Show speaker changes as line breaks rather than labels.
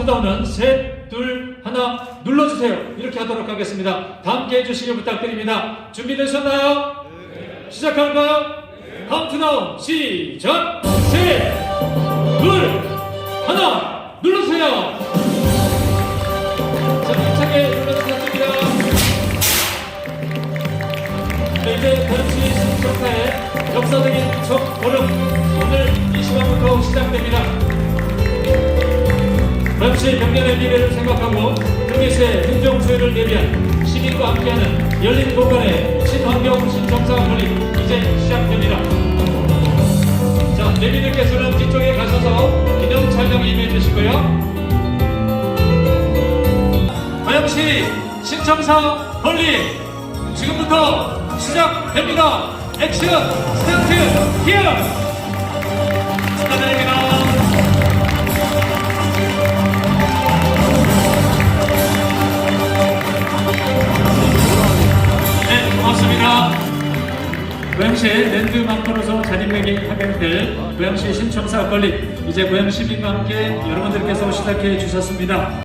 투다운은 셋, 둘, 하나 눌러주세요. 이렇게 하도록 하겠습니다. 다 함께 해주시길 부탁드립니다. 준비되셨나요? 네. 시작할까요? 네. 카운트다운 시작! 셋, 둘, 하나 눌러주세요. 자, 힘차게 눌러주셨습니다. 네, 이제 다른 시 변치 병년의 미래를 생각하고 경기세 행정 수혜를 대비한 시민과 함께하는 열린 공간의 친환경 신청사 건립 이제 시작됩니다. 자, 내비들께서는 뒤쪽에 가셔서 기념 촬영 임해 주시고요. 고양시 신청사 건립 지금부터 시작됩니다. 액션 스타트 히어 축하드립니다. 고양시 랜드마크로서 자리매김하게 될 고양시 신청사 건립 이제 고양 시민과 함께 여러분들께서 시작해 주셨습니다.